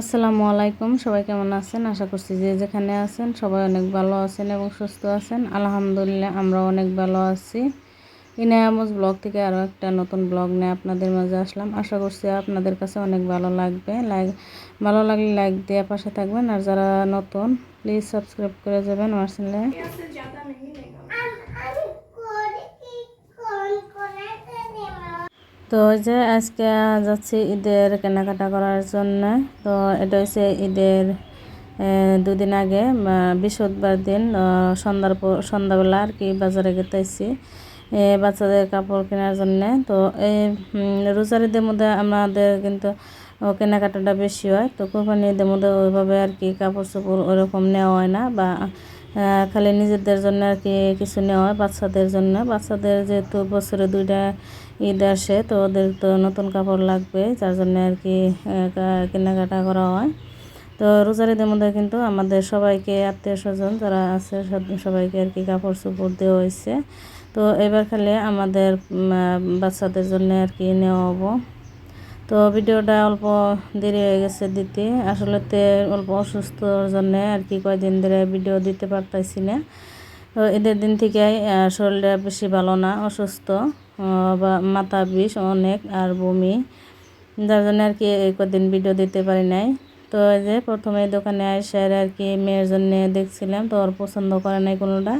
আসসালামু আলাইকুম, সবাই কেমন আছেন? আশা করছি যে যেখানে আছেন সবাই অনেক ভালো আছেন এবং সুস্থ আছেন। আলহামদুলিল্লাহ আমরা অনেক ভালো আছি। ইনায়ামুজ ব্লগ থেকে আরও একটা নতুন ব্লগ নিয়ে আপনাদের মাঝে আসলাম। আশা করছি আপনাদের কাছে অনেক ভালো লাগবে। লাইক, ভালো লাগলে লাইক দিয়ে পাশে থাকবেন। আর যারা নতুন, প্লিজ সাবস্ক্রাইব করে যাবেন আমার চ্যানেলে। তো যে আজকে যাচ্ছি ঈদের কেনাকাটা করার জন্য। তো এটা হচ্ছে ঈদের দুদিন আগে বৃহস্পতিবার দিন সন্ধ্যার সন্ধ্যাবেলা আর কি বাজারে গেতেছি বাচ্চাদের কাপড় কেনার জন্য। তো এই রোজার ঈদের মধ্যে আমাদের কিন্তু কেনাকাটাটা বেশি হয়। তো কোরবানি ঈদের মধ্যে ওইভাবে আর কি কাপড় চোপড় ওরকম নেওয়া হয় না, বা খালি নিজেদের জন্য আর কি কিছু নেওয়া হয় বাচ্চাদের জন্য। বাচ্চাদের যেহেতু বছরে দুইটা ঈদ আসে, তো ওদের তো নতুন কাপড় লাগবে, যার জন্য আর কি কেনাকাটা করা হয়। তো রোজার ঈদের মধ্যে কিন্তু আমাদের সবাইকে আত্মীয় স্বজন যারা আছে সবাইকে আর কি কাপড় চোপড় দেওয়া হয়েছে। তো এবার খালি আমাদের বাচ্চাদের জন্য আর কি নেওয়া হব। তো ভিডিওটা অল্প দেরি হয়ে গেছে দিতে। আসলে অল্প অসুস্থর জন্য আর কি কয়েকদিন ধরে ভিডিও দিতে পারতাইছি না। তো এদের দিন থেকে শরীরটা বেশি ভালো না, অসুস্থ বা মাথা বিষ অনেক আর বমি। যার জন্য আর কি কদিন ভিডিও দিতে পারি নাই। তো এই যে প্রথমে দোকানে আসে আর কি মেয়ের জন্য দেখছিলাম, তো ওর পছন্দ করে নাই কোনোটা।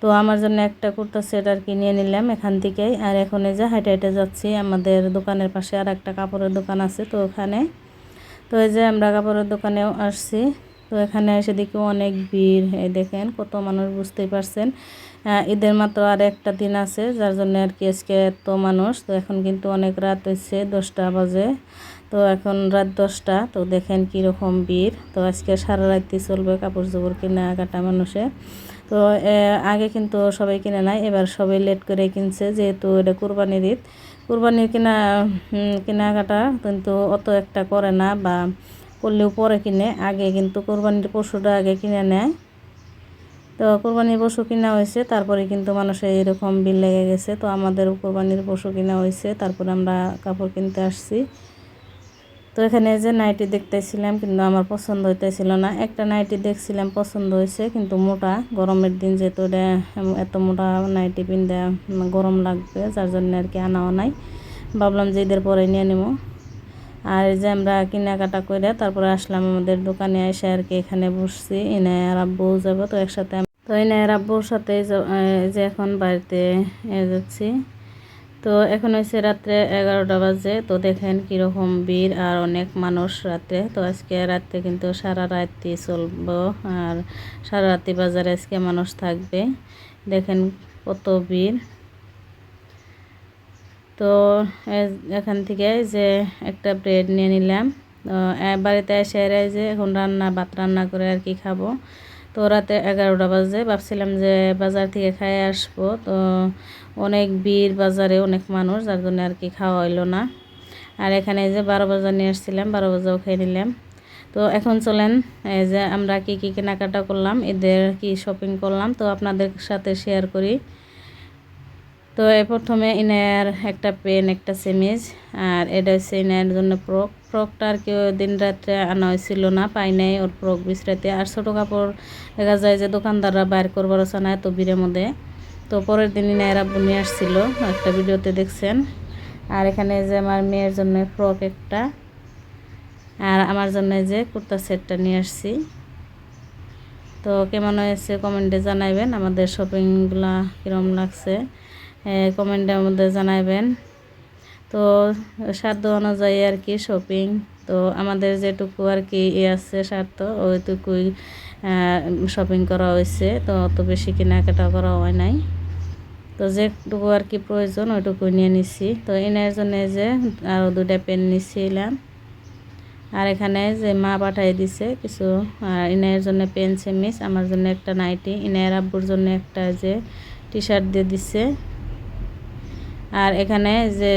তো আমার জন্য একটা কুর্তা সেট আর কি নিয়ে নিলাম এখান থেকেই। আর এখন এই যে হাইটে হাইটে যাচ্ছি, আমাদের দোকানের পাশে আর একটা কাপড়ের দোকান আছে তো ওখানে। তো এই যে আমরা কাপড়ের দোকানেও আসছি, তো এখানে এসে দেখি অনেক ভিড়। এই দেখেন কত মানুষ, বুঝতেই পারছেন। ঈদের মাত্র আর একটা দিন আছে, যার জন্য আর কি আজকে এত মানুষ। তো এখন কিন্তু অনেক রাত হয়েছে, দশটা বাজে। তো এখন রাত দশটা, তো দেখেন কীরকম ভিড়। তো আজকে সারা রাত্রি চলবে কাপড় চোপড় কেনাকাটা মানুষে তো আগে কিন্তু সবাই কিনে নাই। এবার সবাই লেট করে কিনছে, যেহেতু এটা কুরবানির ঈদ। কুরবানির কেনা কেনাকাটা কিন্তু অত একটা করে না বা করলেও পরে কিনে। আগে কিন্তু কোরবানির পশুটা আগে কিনে নেয়। তো কোরবানির পশু কিনা হয়েছে, তারপরে কিন্তু মানুষের এরকম বিল লেগে গেছে। তো আমাদের কোরবানির পশু কিনা হয়েছে, তারপরে আমরা কাপড় কিনতে আসছি। তো এখানে যে নাইটি দেখতেছিলাম, কিন্তু আমার পছন্দ হইতেছিল না। একটা নাইটি দেখছিলাম, পছন্দ হয়েছে কিন্তু মোটা। গরমের দিন যেহেতু এত মোটা নাইটি পিনতে গরম লাগবে, যার জন্য আর কি আনাও নাই। ভাবলাম যে ঈদের পরে নিয়ে নেব আর যে আমরা কেনাকাটা করে তারপরে আসলাম আমাদের দোকানে, এসে আর কি এখানে বসছি, এনে আর আব্বু যাব, তো একসাথে তো এনে আর আব্বুর সাথে যে এখন বাড়িতে যাচ্ছি। তো এখন হয়েছে রাত্রে এগারোটা বাজে, তো দেখেন কীরকম ভিড় আর অনেক মানুষ রাত্রে। তো আজকে রাত্রে কিন্তু সারা রাত্রি চলবো আর সারা রাত্রি বাজারে আজকে মানুষ থাকবে। দেখেন কত ভিড়। তো এখান থেকে যে একটা ব্রেড নিয়ে নিলাম। বাড়িতে এসে যে এখন রান্না ভাত রান্না করে আর কি খাব। তো রাতে এগারোটা বাজে। ভাবছিলাম যে বাজার থেকে খাই আসব। তো অনেক ভিড় বাজারে অনেক মানুষ, যার জন্য আর কি খাওয়া হইল না। আর এখানে যে বারো বাজার নিয়ে আসছিলাম, বারো বাজারও খেয়ে নিলাম। তো এখন চলেন, এই যে আমরা কি কী কেনাকাটা করলাম এদের কি শপিং করলাম, তো আপনাদের সাথে শেয়ার করি। তো প্রথমে ইনার একটা পেন, একটা সেমিজ, আর এটা হচ্ছে ইনার জন্য ফ্রক ফ্রকটা আর কেউ দিন রাত্রে আনা হয়েছিল না, পাই নাই ওর ফ্রক বিশ্রাতে আর ছোটো কাপড় দেখা যায় যে দোকানদাররা বাইর করবার আছে না এত ভিড়ের মধ্যে তো পরের দিন ইনার আব্বু নিয়ে আসছিল, একটা ভিডিওতে দেখছেন। আর এখানে যে আমার মেয়ের জন্য ফ্রক একটা, আর আমার জন্য যে কুর্তা সেটটা নিয়ে আসছি। তো কেমন হয়েছে কমেন্টে জানাইবেন, আমাদের শপিংগুলা কীরকম লাগছে কমেন্টের মধ্যে জানাবেন তো সাধ্য অনুযায়ী আর কি শপিং তো আমাদের যেটুকু আর কি ই আছে স্বার্থ ওইটুকুই শপিং করা হয়েছে, তো অত বেশি কেনাকাটা করা হয় নাই। তো যেটুকু আর কি প্রয়োজন, ওইটুকু নিয়ে নিছি। তো এনার জন্য যে আরও দুটা পেন নিছিলাম। আর এখানে যে মা পাঠাই দিছে কিছু ইনায়ের জন্য পেন সেমিস আমার জন্য একটা নাইটি ইনায়ের আব্বুর জন্য একটা যে টি শার্ট দিয়ে দিছে। আর এখানে যে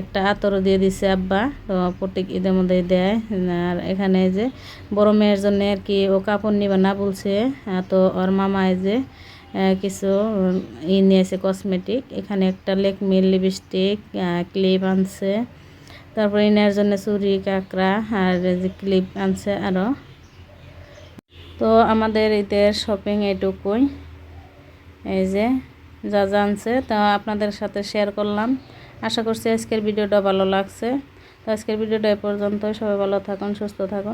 একটা আতরও দিয়ে দিছে আব্বা, তো প্রত্যেক ঈদের মধ্যে দেয়। আর এখানে যে, বড় মেয়ের জন্য আর কি ও কাপড় নিবে না বলছে। তো ওর মামায় যে কিছু ই নিয়েছে কসমেটিক এখানে একটা লেকমি লিপস্টিক ক্লিপ আনছে। তারপর ইনার জন্য চুরি কাঁকড়া, আর যে ক্লিপ আনছে আরও তো আমাদের ঈদের শপিং এটুকুই। এই যে যা জানছে তা আপনাদের সাথে শেয়ার করলাম। আশা করছি আজকের ভিডিওটা ভালো লাগছে। তো আজকের ভিডিওটা এ পর্যন্ত সবাই ভালো থাকুন, সুস্থ থাকুন।